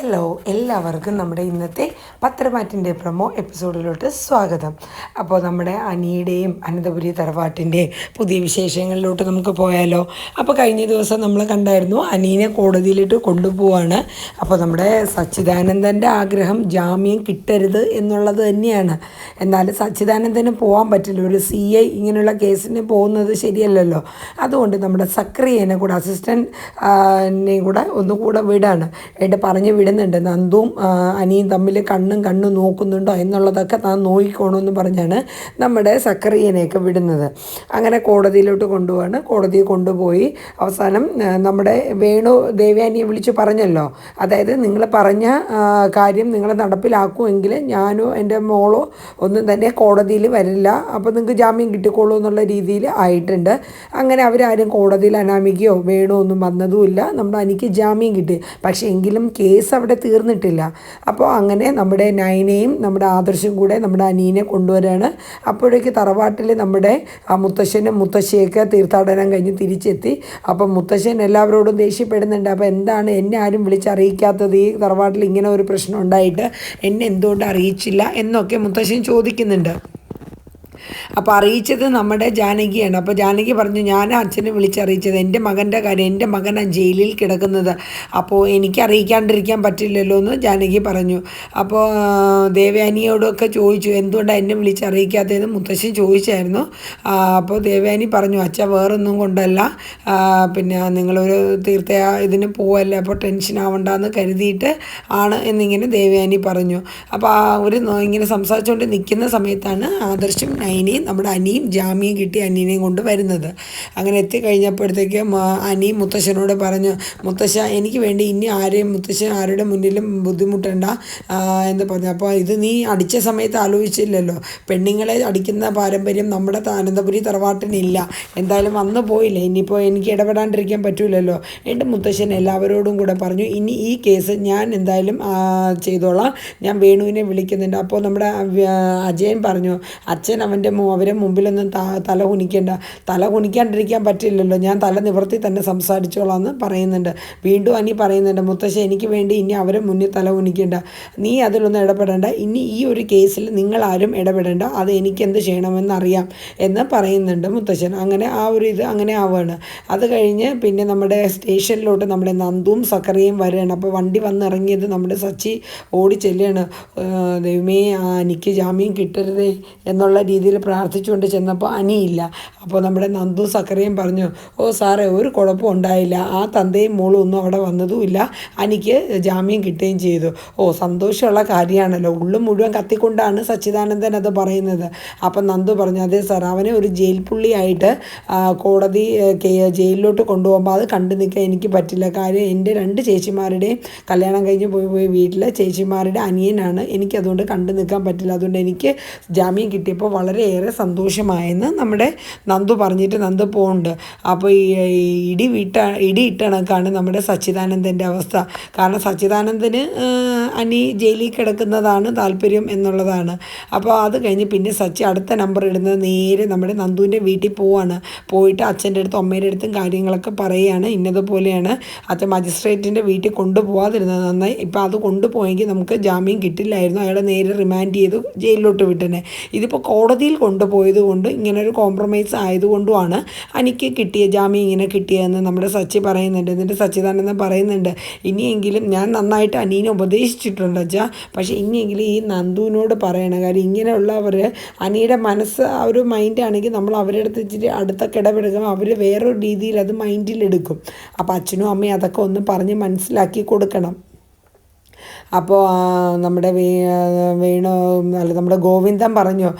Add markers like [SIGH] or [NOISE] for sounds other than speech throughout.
Hello എല്ലാവർക്കും നമ്മുടെ ഇന്നത്തെ പത്രമാറ്റിന്റെ പ്രൊമോ എപ്പിസോഡിലോട്ട് സ്വാഗതം. അപ്പോൾ നമ്മുടെ അനിയുടെയും അനന്തപുരി തറവാട്ടിന്റെ പുതിയ വിശേഷങ്ങളിലോട്ട് നമുക്ക് പോയാലോ? അപ്പോൾ കഴിഞ്ഞ ദിവസം നമ്മൾ കണ്ടായിരുന്നു അനീനെ കോടതിയിലിട്ട് കൊണ്ടുപോവാണ്. അപ്പോൾ നമ്മുടെ സച്ചിദാനന്ദന്റെ ആഗ്രഹം ജാമ്യം കിട്ടരുത് എന്നുള്ളത് തന്നെയാണ്. എന്നാൽ സച്ചിദാനന്ദന് പോകാൻ പറ്റില്ല. ഒരു സി ഐ ഇങ്ങനെയുള്ള കേസിന് പോകുന്നത് ശരിയല്ലല്ലോ. അതുകൊണ്ട് നമ്മുടെ സക്രിയനെ കൂടെ അസിസ്റ്റന്റിനെയും കൂടെ ഒന്നുകൂടെ വിടാണ്. എന്നിട്ട് പറഞ്ഞ് വിടുന്നുണ്ട്. നന്ദും ആ, അനിയും തമ്മിൽ കണ്ണും കണ്ണും നോക്കുന്നുണ്ടോ എന്നുള്ളതൊക്കെ താൻ നോക്കിക്കോണമെന്ന് പറഞ്ഞാണ് നമ്മുടെ സക്കറിയനെയൊക്കെ വിടുന്നത്. അങ്ങനെ കോടതിയിലോട്ട് കൊണ്ടുപോവാണ്. കോടതിയിൽ കൊണ്ടുപോയി അവസാനം നമ്മുടെ വേണു ദേവയാനിയെ വിളിച്ച് പറഞ്ഞല്ലോ. അതായത് നിങ്ങൾ പറഞ്ഞ കാര്യം നിങ്ങൾ നടപ്പിലാക്കുമെങ്കിൽ ഞാനോ എന്റെ മോളോ ഒന്നും തന്നെ കോടതിയിൽ വരില്ല. അപ്പോൾ നിങ്ങൾക്ക് ജാമ്യം കിട്ടിക്കോളൂ എന്നുള്ള രീതിയിൽ ആയിട്ടുണ്ട്. അങ്ങനെ അവരാരും കോടതിയിൽ അനാമികയോ വേണോ ഒന്നും വന്നതുമില്ല. നമ്മുടെ അനിക്ക് ജാമ്യം കിട്ടി. പക്ഷേ എങ്കിലും കേസ് അവിടെ തീർന്നിട്ടില്ല. അപ്പോൾ അങ്ങനെ നമ്മുടെ നയനയും നമ്മുടെ ആദർശും കൂടെ നമ്മുടെ അനീനെ കൊണ്ടുവരാണ്. അപ്പോഴേക്ക് തറവാട്ടിൽ നമ്മുടെ ആ മുത്തശ്ശനും മുത്തശ്ശിയൊക്കെ തീർത്ഥാടനം കഴിഞ്ഞ് തിരിച്ചെത്തി. അപ്പം മുത്തശ്ശൻ എല്ലാവരോടും ദേഷ്യപ്പെടുന്നുണ്ട്. അപ്പോൾ എന്താണ് എന്നെ ആരും വിളിച്ചറിയിക്കാത്തത്? ഈ തറവാട്ടിൽ ഇങ്ങനെ ഒരു പ്രശ്നം ഉണ്ടായിട്ട് എന്നെ എന്തുകൊണ്ട് അറിയിച്ചില്ല എന്നൊക്കെ മുത്തശ്ശൻ ചോദിക്കുന്നുണ്ട്. അപ്പോൾ അറിയിച്ചത് നമ്മുടെ ജാനകിയാണ്. അപ്പോൾ ജാനകി പറഞ്ഞു ഞാൻ അച്ഛനെ വിളിച്ചറിയിച്ചത്. എന്റെ മകന്റെ കാര്യം എന്റെ മകനാണ് ജയിലിൽ കിടക്കുന്നത്. അപ്പോൾ എനിക്ക് അറിയിക്കാണ്ടിരിക്കാൻ പറ്റില്ലല്ലോ എന്ന് ജാനകി പറഞ്ഞു. അപ്പോൾ ദേവയാനിയോടൊക്കെ ചോദിച്ചു എന്തുകൊണ്ടാണ് എന്നെ വിളിച്ചറിയിക്കാത്തതെന്ന്? മുത്തശ്ശൻ ചോദിച്ചായിരുന്നു. അപ്പോൾ ദേവയാനി പറഞ്ഞു അച്ഛ വേറൊന്നും കൊണ്ടല്ല. പിന്നെ നിങ്ങളൊരു തീർത്ഥ ഇതിന് പോവല്ലേ. അപ്പോൾ ടെൻഷൻ ആവണ്ടെന്ന് കരുതിയിട്ട് ആണ് എന്നിങ്ങനെ ദേവയാനി പറഞ്ഞു. അപ്പോൾ ഒരു ഇങ്ങനെ സംസാരിച്ചുകൊണ്ട് നിൽക്കുന്ന സമയത്താണ് ആദർശും നൈനിയും നമ്മുടെ അനിയും ജാമ്യം കിട്ടി അനിയനെയും കൊണ്ട് വരുന്നത്. അങ്ങനെ എത്തിക്കഴിഞ്ഞപ്പോഴത്തേക്ക് അനി മുത്തശ്ശനോട് പറഞ്ഞു മുത്തശ്ശ എനിക്ക് വേണ്ടി ഇനി ആരെയും മുത്തശ്ശൻ ആരുടെ മുന്നിലും ബുദ്ധിമുട്ടണ്ട. എന്ന് പറഞ്ഞു. അപ്പോൾ ഇത് നീ അടിച്ച സമയത്ത് ആലോചിച്ചില്ലല്ലോ. പെണ്ണുങ്ങളെ അടിക്കുന്ന പാരമ്പര്യം നമ്മുടെ അനന്തപുരി തറവാട്ടിനില്ല. എന്തായാലും വന്നു പോയില്ല? ഇനിയിപ്പോൾ എനിക്ക് ഇടപെടാണ്ടിരിക്കാൻ പറ്റൂലല്ലോ. എന്റെ മുത്തശ്ശൻ എല്ലാവരോടും കൂടെ പറഞ്ഞു ഇനി ഈ കേസ് ഞാൻ എന്തായാലും ചെയ്തോളാം. ഞാൻ വേണുവിനെ വിളിക്കുന്നുണ്ട്. അപ്പോൾ നമ്മുടെ അജയൻ പറഞ്ഞു അച്ഛൻ അവന്റെ മു- അവരെ മുമ്പിലൊന്നും തല കുനിക്കേണ്ട തല കുനിക്കാണ്ടിരിക്കാൻ പറ്റില്ലല്ലോ. ഞാൻ തല നിവർത്തി തന്നെ സംസാരിച്ചോളാം എന്ന് പറയുന്നുണ്ട്. വീണ്ടും അനി പറയുന്നുണ്ട് മുത്തശ്ശി എനിക്ക് വേണ്ടി ഇനി അവരെ മുന്നിൽ തല കുനിക്കേണ്ട. നീ അതിലൊന്നും ഇടപെടേണ്ട. ഇനി ഈ ഒരു കേസിൽ നിങ്ങളാരും ഇടപെടേണ്ട. അത് എനിക്ക് എന്ത് ചെയ്യണമെന്നറിയാം എന്ന് പറയുന്നുണ്ട് മുത്തശ്ശൻ. അങ്ങനെ ആ ഒരു ഇത് അങ്ങനെ ആവുകയാണ് അത് കഴിഞ്ഞ് പിന്നെ നമ്മുടെ സ്റ്റേഷനിലോട്ട് നമ്മുടെ നന്ദുവും സക്കറിയും വരികയാണ്. അപ്പോൾ വണ്ടി വന്നിറങ്ങിയത് നമ്മുടെ സച്ചി ഓടി ചെല്ലുകയാണ്. "ഏഹ് ദൈവമേ എനിക്ക് ജാമ്യം കിട്ടരുതേ എന്നുള്ള രീതിയിൽ പ്രാർത്ഥിച്ചുകൊണ്ട് ചെന്നപ്പോൾ അനിയില്ല. അപ്പോൾ നമ്മുടെ നന്ദു സക്കറിയും പറഞ്ഞു ഓ സാറേ ഒരു കുഴപ്പം ഉണ്ടായില്ല. ആ തന്തയും മോളും ഒന്നും അവിടെ വന്നതുമില്ല. അനിക്ക് ജാമ്യം കിട്ടുകയും ചെയ്തു. ഓ സന്തോഷമുള്ള കാര്യമാണല്ലോ. ഉള്ളു മുഴുവൻ കത്തിക്കൊണ്ടാണ് സച്ചിദാനന്ദൻ അത് പറയുന്നത്. അപ്പം നന്ദു പറഞ്ഞു അതേ സാർ അവനെ ഒരു ജയിൽ പുള്ളിയായിട്ട് കോടതി ജയിലിലോട്ട് കൊണ്ടുപോകുമ്പോൾ അത് കണ്ടു നിൽക്കാൻ എനിക്ക് പറ്റില്ല. കാര്യം എന്റെ രണ്ട് ചേച്ചിമാരുടെയും കല്യാണം കഴിഞ്ഞ് പോയി പോയി വീട്ടിലെ ചേച്ചിമാരുടെ അനിയനാണ്. എനിക്കതുകൊണ്ട് കണ്ടു നിൽക്കാൻ പറ്റില്ല. അതുകൊണ്ട് എനിക്ക് ജാമ്യം കിട്ടിയപ്പോൾ വളരെയേറെ സന്തോഷമായെന്ന് നമ്മുടെ നന്ദു പറഞ്ഞിട്ട് നന്ദു പോകുന്നുണ്ട് അപ്പോൾ ഈ ഇടി വിട്ട ഇടി ഇട്ടണക്കാണ് നമ്മുടെ സച്ചിദാനന്ദന്റെ അവസ്ഥ. കാരണം സച്ചിദാനന്ദന് അനി ജയിലിൽ കിടക്കുന്നതാണ് താല്പര്യം എന്നുള്ളതാണ്. അപ്പോൾ അത് കഴിഞ്ഞ് പിന്നെ സച്ചി അടുത്ത നമ്പർ ഇടുന്നത് നേരെ നമ്മുടെ നന്ദുവിന്റെ വീട്ടിൽ പോവാണ്. പോയിട്ട് അച്ഛന്റെ അടുത്തും അമ്മയുടെ അടുത്തും കാര്യങ്ങളൊക്കെ പറയുകയാണ്. ഇന്നതുപോലെയാണ് അച്ഛൻ മജിസ്ട്രേറ്റിന്റെ വീട്ടിൽ കൊണ്ടുപോകാതിരുന്നത് നന്നായി ഇപ്പോൾ അത് കൊണ്ടുപോയെങ്കിൽ നമുക്ക് ജാമ്യം കിട്ടില്ലായിരുന്നു. അയാളെ നേരെ റിമാൻഡ് ചെയ്ത് ജയിലിലോട്ട് വിട്ടനെ. ഇതിപ്പോൾ കോടതിയിൽ കൊണ്ടുപോയത് കൊണ്ട് ഇങ്ങനൊരു കോംപ്രമൈസ് ആയതുകൊണ്ടുമാണ് അനിക്ക് കിട്ടിയ ജാമ്യം ഇങ്ങനെ കിട്ടിയതെന്ന് നമ്മുടെ സച്ചി പറയുന്നുണ്ട്. എന്നിട്ട് സച്ചിദാനന്ദൻ പറയുന്നുണ്ട് ഇനിയെങ്കിലും ഞാൻ നന്നായിട്ട് അനീനെ ഉപദേശിച്ചിട്ടുണ്ട് അച്ഛാ. പക്ഷേ ഇനിയെങ്കിലും ഈ നന്ദുവിനോട് പറയണം. കാര്യം ഇങ്ങനെയുള്ളവർ അനിയുടെ മനസ്സ് ആ ഒരു മൈൻഡാണെങ്കിൽ നമ്മൾ അവരുടെ അടുത്ത് ഇച്ചിരി അടുത്തൊക്കെ കിടപെടുക്കും അവർ വേറൊരു രീതിയിൽ അത് മൈൻഡിലെടുക്കും അപ്പോൾ അച്ഛനും അമ്മയും അതൊക്കെ ഒന്ന് പറഞ്ഞ് മനസ്സിലാക്കി കൊടുക്കണം. അപ്പോൾ നമ്മുടെ വേണു അല്ല നമ്മുടെ ഗോവിന്ദൻ പറഞ്ഞു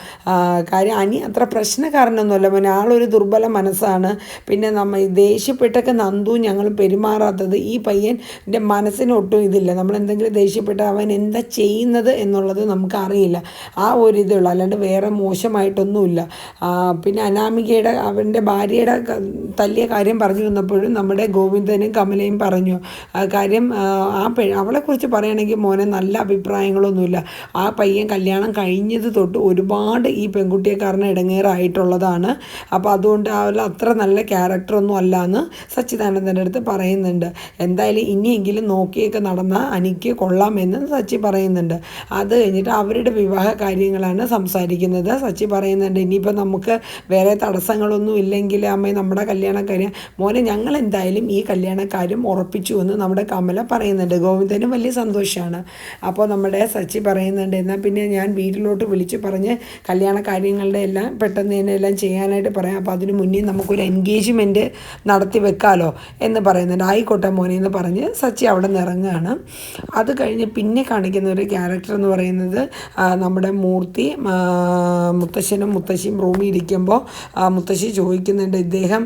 കാര്യം അനി അത്ര പ്രശ്നക്കാരനൊന്നുമല്ല മോനെ ആളൊരു ദുർബല മനസ്സാണ്. പിന്നെ നമ്മൾ ദേഷ്യപ്പെട്ടൊക്കെ നന്ദു ഞങ്ങൾ പെരുമാറാത്തത് ഈ പയ്യന്റെ മനസ്സിന് ഒട്ടും ഇതില്ല. നമ്മൾ എന്തെങ്കിലും ദേഷ്യപ്പെട്ട അവൻ എന്താ ചെയ്യുന്നത് എന്നുള്ളത് നമുക്കറിയില്ല. ആ ഒരു ഇതേ ഉള്ളൂ. അല്ലാണ്ട് വേറെ മോശമായിട്ടൊന്നുമില്ല. പിന്നെ അനാമികയുടെ അവന്റെ ഭാര്യയുടെ തല്ലിയ കാര്യം പറഞ്ഞു വന്നപ്പോഴും നമ്മുടെ ഗോവിന്ദനും കമലയും പറഞ്ഞു. കാര്യം ആ, പെ അവളെക്കുറിച്ച് പറയുകയാണെങ്കിൽ പറയുകയാണെങ്കിൽ മോനെ നല്ല അഭിപ്രായങ്ങളൊന്നുമില്ല. ആ പയ്യൻ കല്യാണം കഴിഞ്ഞത് തൊട്ട് ഒരുപാട് ഈ പെൺകുട്ടിയെ കാരണം ഇടങ്ങേറായിട്ടുള്ളതാണ്. അപ്പോൾ അതുകൊണ്ട് അവൾ അത്ര നല്ല ക്യാരക്ടറൊന്നും അല്ല എന്ന് സച്ചിദാനന്ദന്റെ അടുത്ത് പറയുന്നുണ്ട്. എന്തായാലും ഇനിയെങ്കിലും നോക്കിയൊക്കെ നടന്ന അനിക്ക് കൊള്ളാമെന്ന് സച്ചി പറയുന്നുണ്ട്. അത് കഴിഞ്ഞിട്ട് അവരുടെ വിവാഹ കാര്യങ്ങളാണ് സംസാരിക്കുന്നത്. സച്ചി പറയുന്നുണ്ട് ഇനിയിപ്പോൾ നമുക്ക് വേറെ തടസ്സങ്ങളൊന്നും ഇല്ലെങ്കിൽ അമ്മ നമ്മുടെ കല്യാണക്കാര്യം മോനെ ഞങ്ങൾ എന്തായാലും ഈ കല്യാണക്കാര്യം ഉറപ്പിച്ചു എന്ന് നമ്മുടെ കമല പറയുന്നുണ്ട്. ഗോവിന്ദനും വലിയ സന്തോഷമാണ് അപ്പോൾ നമ്മുടെ സച്ചി പറയുന്നുണ്ട് എന്നാൽ പിന്നെ ഞാൻ വീട്ടിലോട്ട് വിളിച്ച് പറഞ്ഞ് കല്യാണ കാര്യങ്ങളുടെ എല്ലാം പെട്ടെന്ന് തന്നെ എല്ലാം ചെയ്യാനായിട്ട് പറയാം. അപ്പോൾ അതിന് മുന്നേ നമുക്കൊരു എൻഗേജ്മെന്റ് നടത്തി വെക്കാലോ എന്ന് പറയുന്നുണ്ട്. ആയിക്കോട്ടെ മോനെ എന്ന് പറഞ്ഞ് സച്ചി അവിടെ നിന്ന് ഇറങ്ങുകയാണ്. അത് കഴിഞ്ഞ് പിന്നെ കാണിക്കുന്ന ഒരു ക്യാരക്ടർ എന്ന് പറയുന്നത് നമ്മുടെ മൂർത്തി മുത്തശ്ശനും മുത്തശ്ശിയും റൂമിൽ ഇരിക്കുമ്പോൾ മുത്തശ്ശി ചോദിക്കുന്നുണ്ട് ഇദ്ദേഹം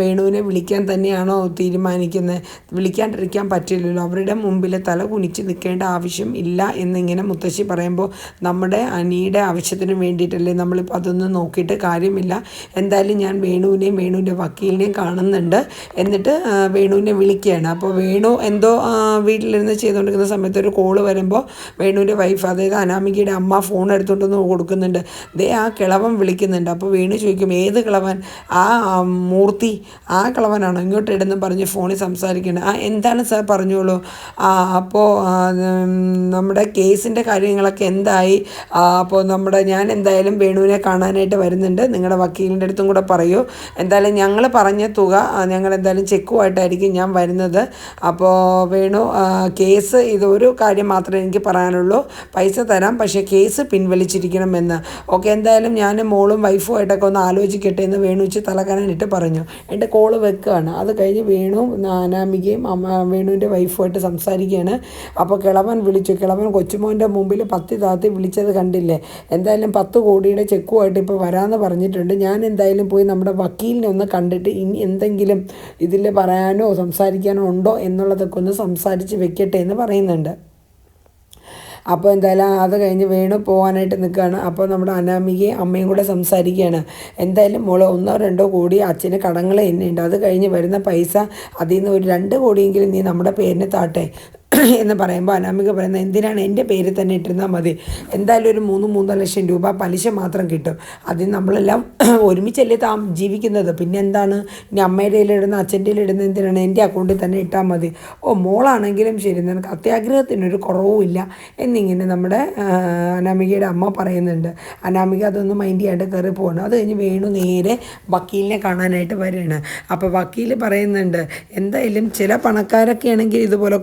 വേണുവിനെ വിളിക്കാൻ തന്നെയാണോ തീരുമാനിക്കുന്നത്? വിളിക്കാണ്ടിരിക്കാൻ പറ്റില്ലല്ലോ. അവരുടെ മുമ്പിൽ തല കുനിച്ച് നിൽക്കേണ്ട ആവശ്യം ഇല്ല എന്നിങ്ങനെ മുത്തശ്ശി പറയുമ്പോൾ നമ്മുടെ അനിയുടെ ആവശ്യത്തിന് വേണ്ടിയിട്ടല്ലേ നമ്മളിപ്പോൾ അതൊന്നും നോക്കിയിട്ട് കാര്യമില്ല. എന്തായാലും ഞാൻ വേണുവിനെയും വേണുവിന്റെ വക്കീലിനെയും കാണുന്നുണ്ട്. എന്നിട്ട് വേണുവിനെ വിളിക്കുകയാണ്. അപ്പോൾ വേണു എന്തോ വീട്ടിലിരുന്ന് ചെയ്തുകൊണ്ടിരിക്കുന്ന സമയത്ത് ഒരു കോൾ വരുമ്പോൾ വേണുവിന്റെ വൈഫ് അതായത് അനാമികയുടെ അമ്മ ഫോൺ എടുത്തുകൊണ്ടൊന്ന് കൊടുക്കുന്നുണ്ട്. ദേ ആ കിളവൻ വിളിക്കുന്നുണ്ട്. അപ്പോൾ വേണു ചോദിക്കും ഏത് കിളവൻ? ആ മൂർത്തി ആ കിളവനാണോ? ഇങ്ങോട്ട് ഇടുന്നു പറഞ്ഞ് ഫോണിൽ സംസാരിക്കുന്നത് ആ എന്താണ് സാർ പറഞ്ഞോളൂ? ആ അപ്പോൾ നമ്മുടെ കേസിന്റെ കാര്യങ്ങളൊക്കെ എന്തായി? അപ്പോൾ നമ്മുടെ ഞാൻ എന്തായാലും വേണുവിനെ കാണാനായിട്ട് വരുന്നുണ്ട്. നിങ്ങളുടെ വക്കീലിന്റെ അടുത്തും കൂടെ പറയൂ. എന്തായാലും ഞങ്ങൾ പറഞ്ഞ തുക ഞങ്ങൾ എന്തായാലും ചെക്കുമായിട്ടായിരിക്കും ഞാൻ വരുന്നത്. അപ്പോൾ വേണു കേസ് ഇതൊരു കാര്യം മാത്രമേ എനിക്ക് പറയാനുള്ളൂ. പൈസ തരാം പക്ഷേ കേസ് പിൻവലിച്ചിരിക്കണമെന്ന്. ഓക്കെ എന്തായാലും ഞാൻ മോളും വൈഫുമായിട്ടൊക്കെ ഒന്ന് ആലോചിക്കട്ടെ എന്ന് വേണു വെച്ച് തലക്കനാനിട്ട് പറഞ്ഞു. എന്റെ കോൾ വെക്കുകയാണ് അത് കഴിഞ്ഞ് വേണു അനാമികയും അമ്മ വേണുവിന്റെ വൈഫുമായിട്ട് സംസാരിക്കുകയാണ്. അപ്പോൾ കിളവൻ വിളിച്ചു. കിളവൻ കൊച്ചുമോന്റെ മുമ്പിൽ പത്തി താത്തി വിളിച്ചത് കണ്ടില്ലേ? എന്തായാലും പത്ത് കോടിയുടെ ചെക്കുമായിട്ട് ഇപ്പോൾ വരാമെന്ന് പറഞ്ഞിട്ടുണ്ട്. ഞാൻ എന്തായാലും പോയി നമ്മുടെ വക്കീലിനെ ഒന്ന് കണ്ടിട്ട് ഇനി എന്തെങ്കിലും ഇതിൽ പറയാനോ സംസാരിക്കാനോ ഉണ്ടോ എന്നുള്ളതൊക്കെ ഒന്ന് സംസാരിച്ച് വെക്കട്ടെ എന്ന് പറയുന്നുണ്ട്. അപ്പോൾ എന്തായാലും അത് കഴിഞ്ഞ് വേണു പോകാനായിട്ട് നിൽക്കുകയാണ് അപ്പോൾ നമ്മുടെ അനാമികയും അമ്മയും കൂടെ സംസാരിക്കുകയാണ് എന്തായാലും മോളെ ഒന്നോ രണ്ടോ കോടി അച്ഛന് കടങ്ങൾ തന്നെയുണ്ട്. അത് കഴിഞ്ഞ് വരുന്ന പൈസ അതിൽ നിന്ന് ഒരു രണ്ട് കോടിയെങ്കിലും നീ നമ്മുടെ പേരിന് താട്ടെ. എന്ന് പറയുമ്പോൾ അനാമിക പറയുന്നത് എന്തിനാണ് എന്റെ പേര് തന്നെ ഇട്ടിരുന്നാൽ മതി? എന്തായാലും ഒരു മൂന്ന് മൂന്നര ലക്ഷം രൂപ പലിശ മാത്രം കിട്ടും. അതിന് നമ്മളെല്ലാം [CLEARS THROAT] ഒരുമിച്ചല്ലേ താ ജീവിക്കുന്നത്. പിന്നെ എന്താണ്? ഇനി അമ്മയുടെ ഇടുന്ന അച്ഛന്റെ ഇടുന്ന എന്തിനാണ്? എന്റെ അക്കൗണ്ടിൽ തന്നെ ഇട്ടാൽ മതി. ഓ മോളാണെങ്കിലും ശരി. നിനക്ക് അത്യാഗ്രഹത്തിനൊരു കുറവുമില്ല എന്നിങ്ങനെ നമ്മുടെ അനാമികയുടെ അമ്മ പറയുന്നുണ്ട്. അനാമിക അതൊന്നും മൈൻഡ് ചെയ്യാണ്ട് കയറി പോകണം അത് കഴിഞ്ഞ് വേണു നേരെ വക്കീലിനെ കാണാനായിട്ട് വരികയാണ്. അപ്പോൾ വക്കീൽ പറയുന്നുണ്ട് എന്തായാലും ചില പണക്കാരൊക്കെ ആണെങ്കിൽ ഇതുപോലെ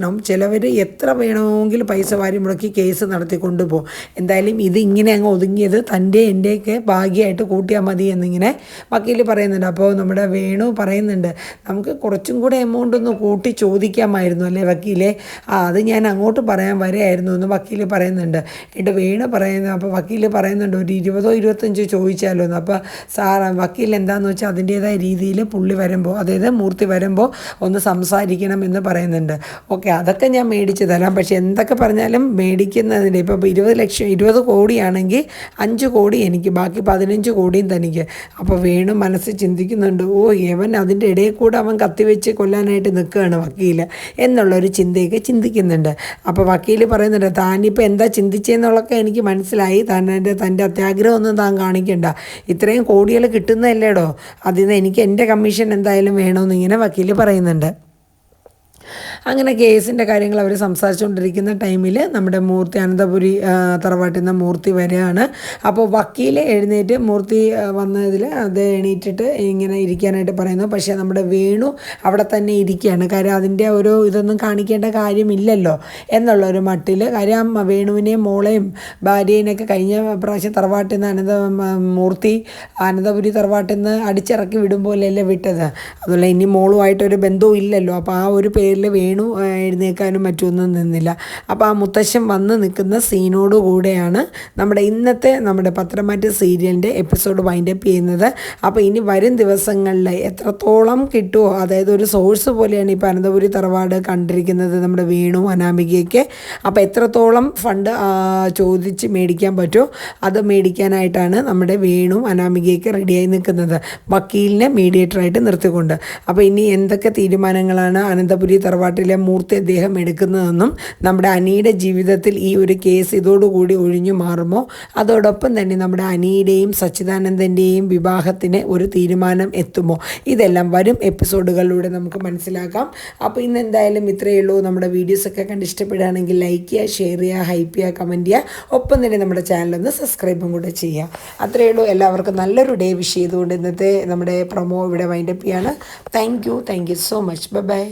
കോംപ്രമൈസിനാവും ചിലവർ എത്ര വേണമെങ്കിലും പൈസ വാരി മുടക്കി കേസ് നടത്തി കൊണ്ടുപോകും. എന്തായാലും ഇത് ഇങ്ങനെ അങ്ങ് ഒതുങ്ങിയത് തന്റെ എന്റെയൊക്കെ ഭാഗ്യമായിട്ട് കൂട്ടിയാൽ മതി എന്നിങ്ങനെ വക്കീൽ പറയുന്നുണ്ട്. അപ്പോൾ നമ്മുടെ വേണു പറയുന്നുണ്ട് നമുക്ക് കുറച്ചും കൂടെ എമൗണ്ട് ഒന്ന് കൂട്ടി ചോദിക്കാമായിരുന്നു അല്ലേ വക്കീലെ? ആ അത് ഞാൻ അങ്ങോട്ട് പറയാൻ വരെയായിരുന്നു എന്ന് വക്കീൽ പറയുന്നുണ്ട്. എന്നിട്ട് വേണു പറയുന്നു അപ്പോൾ വക്കീൽ പറയുന്നുണ്ട് ഒരു ഇരുപതോ ഇരുപത്തഞ്ചോ ചോദിച്ചാലോ? എന്ന്. അപ്പോൾ സാർ വക്കീൽ എന്താണെന്ന് വെച്ചാൽ അതിന്റേതായ രീതിയിൽ പുള്ളി വരുമ്പോൾ അതായത് മൂർത്തി വരുമ്പോൾ ഒന്ന് സംസാരിക്കണം എന്ന് പറയുന്നുണ്ട്. ഓക്കെ അതൊക്കെ ഞാൻ മേടിച്ച് തരാം. പക്ഷേ എന്തൊക്കെ പറഞ്ഞാലും മേടിക്കുന്നതിന്റെ ഇപ്പോൾ ഇരുപത് ലക്ഷം ഇരുപത് കോടിയാണെങ്കിൽ അഞ്ച് കോടി എനിക്ക് ബാക്കി പതിനഞ്ച് കോടിയും തനിക്ക്. അപ്പോൾ വേണു മനസ്സ് ചിന്തിക്കുന്നുണ്ട് ഓ ഇവൻ അതിന്റെ ഇടയിൽ കൂടെ അവൻ കത്തിവെച്ച് കൊല്ലാനായിട്ട് നിൽക്കുകയാണ് വക്കീൽ എന്നുള്ളൊരു ചിന്തയൊക്കെ ചിന്തിക്കുന്നുണ്ട്. അപ്പോൾ വക്കീൽ പറയുന്നുണ്ട് താനിപ്പോൾ എന്താ ചിന്തിച്ചതെന്നുള്ളതൊക്കെ എനിക്ക് മനസ്സിലായി. താൻ എന്റെ തന്റെ അത്യാഗ്രഹമൊന്നും താൻ കാണിക്കണ്ട. ഇത്രയും കോടികൾ കിട്ടുന്നതല്ലേടോ? അതിൽ നിന്ന് എനിക്ക് എന്റെ കമ്മീഷൻ എന്തായാലും വേണമെന്ന് ഇങ്ങനെ വക്കീൽ പറയുന്നുണ്ട്. അങ്ങനെ കേസിന്റെ കാര്യങ്ങൾ അവർ സംസാരിച്ചുകൊണ്ടിരിക്കുന്ന ടൈമിൽ നമ്മുടെ മൂർത്തി അനന്തപുരി തറവാട്ടിൽ നിന്ന് മൂർത്തി വരികയാണ് അപ്പോൾ വക്കീൽ എഴുന്നേറ്റ് മൂർത്തി വന്നതിൽ അത് എണീറ്റിട്ട് ഇങ്ങനെ ഇരിക്കാനായിട്ട് പറയുന്നു. പക്ഷേ നമ്മുടെ വേണു അവിടെ തന്നെ ഇരിക്കുകയാണ്. കാര്യം അതിന്റെ ഒരു ഇതൊന്നും കാണിക്കേണ്ട കാര്യമില്ലല്ലോ എന്നുള്ള ഒരു മട്ടിൽ കാര്യം വേണുവിനെയും മോളെയും ഭാര്യേനെയൊക്കെ കഴിഞ്ഞ പ്രാവശ്യം തറവാട്ടിൽ നിന്ന് അനന്ത മൂർത്തി അനന്തപുരി തറവാട്ടിൽ നിന്ന് അടിച്ചിറക്കി വിടും പോലെയല്ലേ വിട്ടത്? അതുപോലെ ഇനി മോളുമായിട്ടൊരു ബന്ധവും ഇല്ലല്ലോ. അപ്പോൾ ആ ഒരു പേരിൽ വേണു എഴുന്നേക്കാനും മറ്റൊന്നും നിന്നില്ല. അപ്പോൾ ആ മുത്തശ്ശൻ വന്ന് നിൽക്കുന്ന സീനോട് കൂടെയാണ് നമ്മുടെ ഇന്നത്തെ നമ്മുടെ പത്രമാറ്റ് സീരിയലിന്റെ എപ്പിസോഡ് വൈൻഡപ്പ് ചെയ്യുന്നത്. അപ്പോൾ ഇനി വരും ദിവസങ്ങളിൽ എത്രത്തോളം കിട്ടുമോ അതായത് ഒരു സോഴ്സ് പോലെയാണ് ഇപ്പോൾ അനന്തപുരി തറവാട് കണ്ടിരിക്കുന്നത് നമ്മുടെ വീണു അനാമികയ്ക്ക്. അപ്പോൾ എത്രത്തോളം ഫണ്ട് ചോദിച്ച് മേടിക്കാൻ പറ്റുമോ അത് മേടിക്കാനായിട്ടാണ് നമ്മുടെ വീണു അനാമികയ്ക്ക് റെഡിയായി നിൽക്കുന്നത്. വക്കീലിനെ മീഡിയേറ്ററായിട്ട് നിർത്തിക്കൊണ്ട്. അപ്പോൾ ഇനി എന്തൊക്കെ തീരുമാനങ്ങളാണ് അനന്തപുരി തറവാട്ടിൽ തറവാട്ടിലെ മൂർത്തി അദ്ദേഹം എടുക്കുന്നതെന്നും നമ്മുടെ അനിയുടെ ജീവിതത്തിൽ ഈ ഒരു കേസ് ഇതോടുകൂടി ഒഴിഞ്ഞു മാറുമോ? അതോടൊപ്പം തന്നെ നമ്മുടെ അനിയുടെയും സച്ചിദാനന്ദന്റെയും വിവാഹത്തിന് ഒരു തീരുമാനം എത്തുമോ? ഇതെല്ലാം വരും എപ്പിസോഡുകളിലൂടെ നമുക്ക് മനസ്സിലാക്കാം. അപ്പോൾ ഇന്ന് എന്തായാലും ഇത്രയേ ഉള്ളൂ. നമ്മുടെ വീഡിയോസൊക്കെ കണ്ട് ഇഷ്ടപ്പെടുകയാണെങ്കിൽ ലൈക്ക് ചെയ്യുക ഷെയർ ചെയ്യുക ഹൈപ്പ് ചെയ്യുക കമന്റ് ചെയ്യുക. ഒപ്പം തന്നെ നമ്മുടെ ചാനലൊന്ന് സബ്സ്ക്രൈബും കൂടെ ചെയ്യുക. അത്രയേ ഉള്ളൂ. എല്ലാവർക്കും നല്ലൊരു ഡേ വിഷ് ചെയ്തുകൊണ്ട് ഇന്നത്തെ നമ്മുടെ പ്രൊമോ ഇവിടെ വൈൻഡപ്പ് ചെയ്യാണ്. Thank you thank you so much bye bye